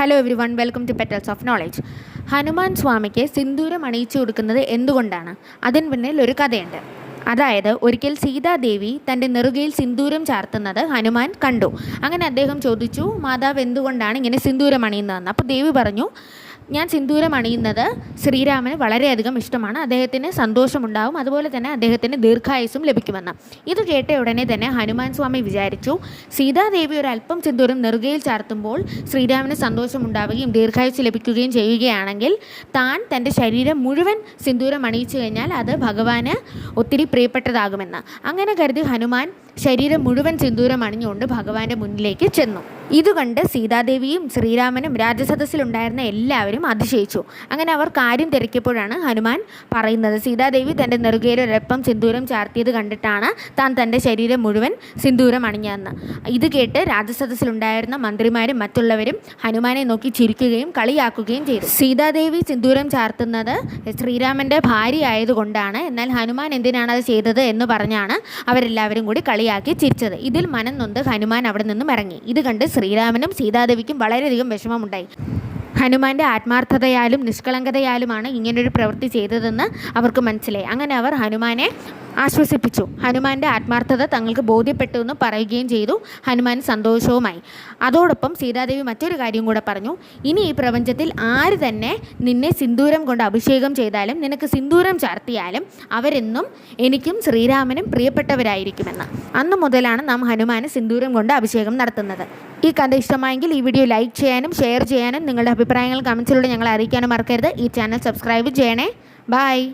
Hello everyone welcome to petals of knowledge Hanuman സ്വാമിക്ക് സിന്ദൂരം അണിയിച്ചു കൊടുക്കുന്നത് എന്തുകൊണ്ടാണ്? അതിന് പിന്നിൽ ഒരു കഥയുണ്ട്. അതായത് ഒരിക്കൽ സീതാദേവി തന്റെ നെറുകയിൽ സിന്ദൂരം ചാർത്തുന്നത് ഹനുമാൻ കണ്ടു. അങ്ങനെ അദ്ദേഹം ചോദിച്ചു മാതാവ് എന്തുകൊണ്ടാണ് ഇങ്ങനെ സിന്ദൂരം അണിയുന്നതെന്ന്? അപ്പോൾ ദേവി പറഞ്ഞു ഞാൻ സിന്ദൂരം അണിയുന്നത് ശ്രീരാമന് വളരെയധികം ഇഷ്ടമാണ്. അദ്ദേഹത്തിന് സന്തോഷമുണ്ടാവും. അതുപോലെ തന്നെ അദ്ദേഹത്തിന് ദീർഘായുസും ലഭിക്കുമെന്ന്. ഇത് കേട്ട ഉടനെ തന്നെ ഹനുമാൻ സ്വാമി വിചാരിച്ചു സീതാദേവി ഒരു അല്പം സിന്ദൂരം നെറുകയിൽ ചാർത്തുമ്പോൾ ശ്രീരാമന് സന്തോഷമുണ്ടാവുകയും ദീർഘായുസ് ലഭിക്കുകയും ചെയ്യുകയാണെങ്കിൽ താൻ തന്റെ ശരീരം മുഴുവൻ സിന്ദൂരം അണിയിച്ചു കഴിഞ്ഞാൽ അത് ഭഗവാന് ഒത്തിരി പ്രിയപ്പെട്ടതാകുമെന്ന്. അങ്ങനെ കരുതി ഹനുമാൻ ശരീരം മുഴുവൻ സിന്ദൂരം അണിഞ്ഞുകൊണ്ട് ഭഗവാന്റെ മുന്നിലേക്ക് ചെന്നു. ഇത് കണ്ട് സീതാദേവിയും ശ്രീരാമനും രാജസദസ്സിലുണ്ടായിരുന്ന എല്ലാവരും അതിശയിച്ചു. അങ്ങനെ അവർ കാര്യം തിരക്കിയപ്പോഴാണ് ഹനുമാൻ പറയുന്നത് സീതാദേവി തന്റെ നെറുകയിൽ ഒരപ്പം സിന്ദൂരം ചാർത്തിയത് കണ്ടിട്ടാണ് താൻ തന്റെ ശരീരം മുഴുവൻ സിന്ദൂരം അണിഞ്ഞതെന്ന് ഇത് കേട്ട് രാജസദസ്സിലുണ്ടായിരുന്ന മന്ത്രിമാരും മറ്റുള്ളവരും ഹനുമാനെ നോക്കി ചിരിക്കുകയും കളിയാക്കുകയും ചെയ്തു. സീതാദേവി സിന്ദൂരം ചാർത്തുന്നത് ശ്രീരാമന്റെ ഭാര്യ ആയതുകൊണ്ടാണ്. എന്നാൽ ഹനുമാൻ എന്തിനാണ് അത് ചെയ്തത് എന്ന് പറഞ്ഞാണ് അവരെല്ലാവരും കൂടി കളിയാക്കി ചിരിച്ചത്. ഇതിൽ മനം നൊന്ത് ഹനുമാൻ അവിടെ നിന്നും ഇറങ്ങി. ഇത് കണ്ട് ശ്രീരാമനും സീതാദേവിക്കും വളരെയധികം വിഷമമുണ്ടായി. ഹനുമാന്റെ ആത്മാർത്ഥതയാലും നിഷ്കളങ്കതയാലുമാണ് ഇങ്ങനൊരു പ്രവൃത്തി ചെയ്തതെന്ന് അവർക്ക് മനസ്സിലായി. അങ്ങനെ അവർ ഹനുമാനെ ആശ്വസിപ്പിച്ചു. ഹനുമാന്റെ ആത്മാർത്ഥത തങ്ങൾക്ക് ബോധ്യപ്പെട്ടു എന്ന് പറയുകയും ചെയ്തു. ഹനുമാൻ സന്തോഷവുമായി. അതോടൊപ്പം സീതാദേവി മറ്റൊരു കാര്യം കൂടെ പറഞ്ഞു. ഇനി ഈ പ്രപഞ്ചത്തിൽ ആര് തന്നെ നിന്നെ സിന്ദൂരം കൊണ്ട് അഭിഷേകം ചെയ്താലും നിനക്ക് സിന്ദൂരം ചാർത്തിയാലും അവരെന്നും എനിക്കും ശ്രീരാമനും പ്രിയപ്പെട്ടവരായിരിക്കുമെന്ന്. അന്നു മുതലാണ് നാം ഹനുമാന് സിന്ദൂരം കൊണ്ട് അഭിഷേകം നടത്തുന്നത്. ഈ കഥ ഇഷ്ടമായെങ്കിൽ ഈ വീഡിയോ ലൈക്ക് ചെയ്യാനും ഷെയർ ചെയ്യാനും നിങ്ങളുടെ അഭിപ്രായങ്ങൾ കമൻസിലൂടെ ഞങ്ങളെ അറിയിക്കാനും മറക്കരുത്. ഈ ചാനൽ സബ്സ്ക്രൈബ് ചെയ്യണേ. ബൈ.